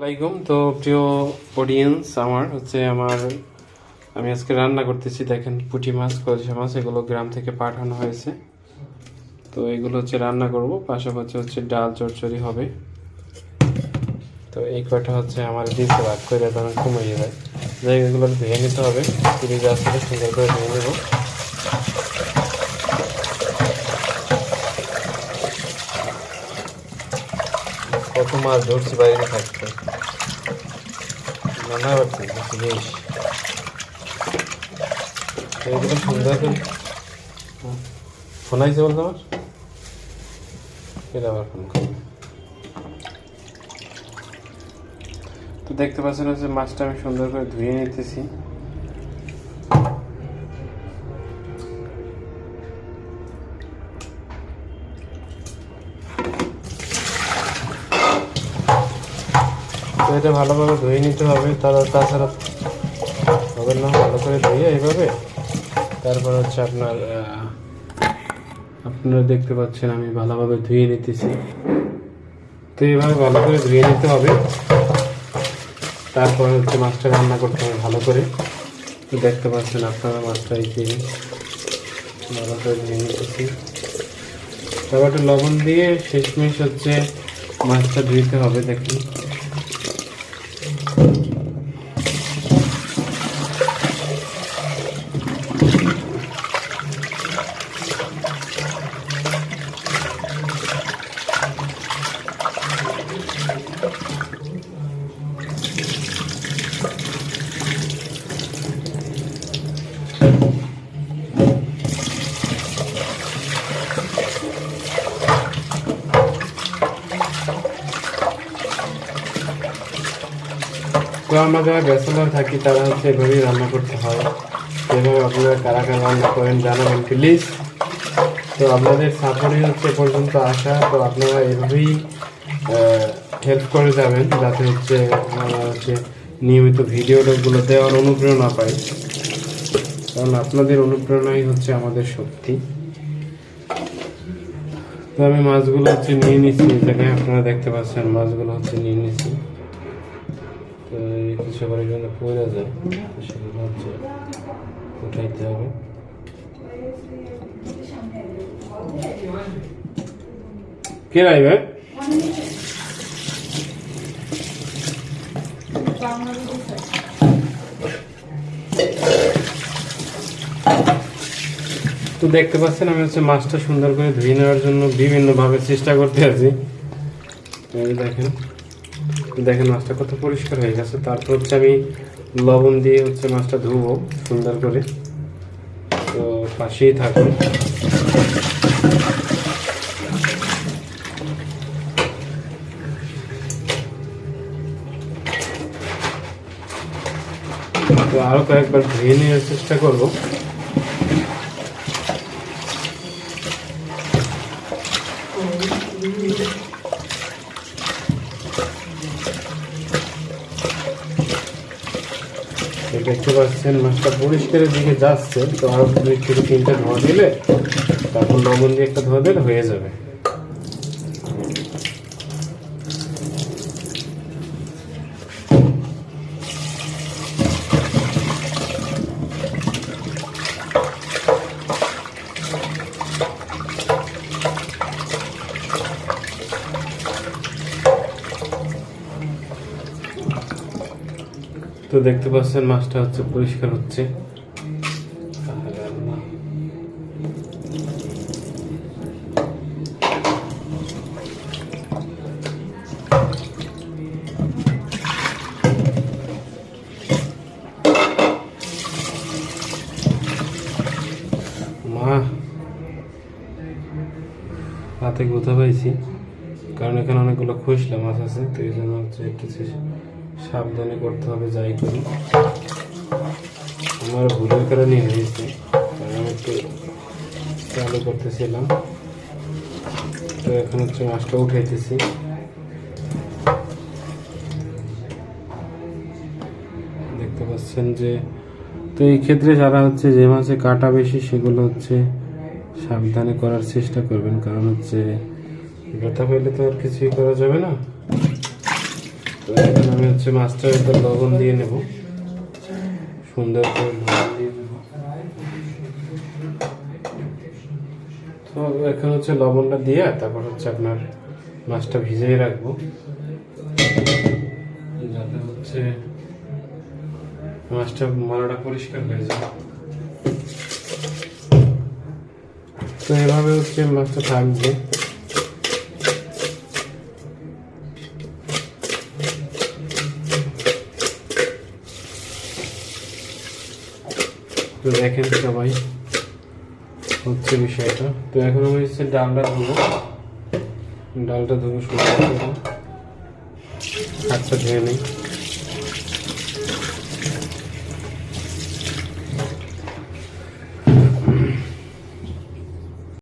আসসালামাইকুম তো প্রিয় অডিয়েন্স আমার হচ্ছে আমার, আমি আজকে রান্না করতেছি, দেখেন পুঁটি মাছ কলসা মাছ, এগুলো গ্রাম থেকে পাঠানো হয়েছে। তো এগুলো হচ্ছে রান্না করব, পাশাপাশি হচ্ছে ডাল চচ্চড়ি হবে। তো এই কয়টা হচ্ছে আমার দিতে ভাগ করে তখন কমিয়ে যায়। যাই এগুলো ধুয়ে নিতে হবে। ফ্রিজে আসলে সুন্দর করে ধুয়ে নেব। কত মাছ ধরছি বাইরে থাকতে। নানা পারছি বেশ। এইগুলো সুন্দর করে। ফোন আইছে বলতো আমার? এটা আবার ফোন তো দেখতে পাচ্ছেন হচ্ছে মাছটা আমি সুন্দর করে ধুয়ে নিতেছি। তো এটা ভালোভাবে ধুয়ে নিতে হবে। তারা তাছাড়া হবে না, ভালো করে ধুয়ে এইভাবে। তারপর হচ্ছে আপনার আপনারা দেখতে পাচ্ছেন আমি ভালোভাবে ধুয়ে নিতেছি। তো এইভাবে ভালো করে ধুয়ে নিতে হবে। তারপর হচ্ছে মাছটা রান্না করতে হবে ভালো করে। দেখতে পাচ্ছেন আপনারা মাছটা এই যে ভালো করে ধুয়ে নিতেছি। তারপর একটু লবণ দিয়ে শেষমেশ হচ্ছে মাছটা ধুইতে হবে, দেখুন। তো আমরা যারা ব্যাচেলার থাকি, তারা হচ্ছে এভাবেই রান্না করতে হয়। এভাবে আপনারা কারা কারা রান্না করেন জানাবেন প্লিজ তো আপনাদের সাপোর্টই হচ্ছে পর্যন্ত আসা, তো আপনারা এভাবেই হেল্প করে যাবেন, যাতে হচ্ছে আমরা হচ্ছে নিয়মিত ভিডিওগুলো দেওয়ার অনুপ্রেরণা পাই। কারণ আপনাদের অনুপ্রেরণাই হচ্ছে আমাদের শক্তি। তো আমি মাছগুলো হচ্ছে নিয়ে নিচ্ছি এখানে আপনারা দেখতে পাচ্ছেন, মাছগুলো হচ্ছে নিয়ে নিচ্ছি। কিছু করে জন্য পড়ে যায়, তো সেগুলো হচ্ছে উঠাইতে হবে। কে রাইবে? তো দেখতে পাচ্ছেন, আমি হচ্ছে মাছটা সুন্দর করে ধুয়ে নেওয়ার জন্য বিভিন্নভাবে চেষ্টা করতে আছি। দেখেন। দেখেন মাছটা কত পরিষ্কার হয়ে গেছে। তারপর হচ্ছে আমি লবণ দিয়ে হচ্ছে মাছটা ধুবো সুন্দর করে। তো পাশেই থাকুন। তো আরও কয়েকবার ধুয়ে নেওয়ার চেষ্টা করব। দেখতে পাচ্ছেন, মাছটা পরিষ্কারের দিকে যাচ্ছে, তো আরও দুই থেকে তিনটা ধোয়া দিলে তারপর লবণ দিয়ে একটা ধোয়া দিলে হয়ে যাবে। তো দেখতে পাচ্ছেন মাছটা হচ্ছে পরিষ্কার হচ্ছে। মা, হাতে গোথা পাইছি, কারণ এখানে অনেকগুলো খুশলা মাছ আছে, তো এই জন্য হচ্ছে একটু সাবধানে করতে হবে, যাই করি। আমার ভুলের কারণে হয়েছে কারণ একটু চালু করতেছিলাম। তো এখন হচ্ছে মাছটা উঠাইতেছি। দেখতে পাচ্ছেন যে, তো এই ক্ষেত্রে যারা হচ্ছে যে মাছে কাটা বেশি, সেগুলো হচ্ছে সাবধানে করার চেষ্টা করবেন। কারণ হচ্ছে ব্যথা পেলে তো আর কিছুই করা যাবে না। তো আমি হচ্ছে মাছটার ভিতর লবণ দিয়ে নেব সুন্দর করে তো এখন হচ্ছে লবণটা দিয়ে তারপর হচ্ছে আপনার মাছটা ভিজিয়ে রাখব যাতে হচ্ছে মাছটা মলাটা পরিষ্কার হয়ে যায় তো এভাবে হচ্ছে মাছটা থাকবে। তো দেখেন সবাই হচ্ছে বিষয়টা। তো এখন আমি হচ্ছে ডালটা ধুবো। ডালটা ধুবো, সুন্দর করে। হাতটা ধুয়ে নিই।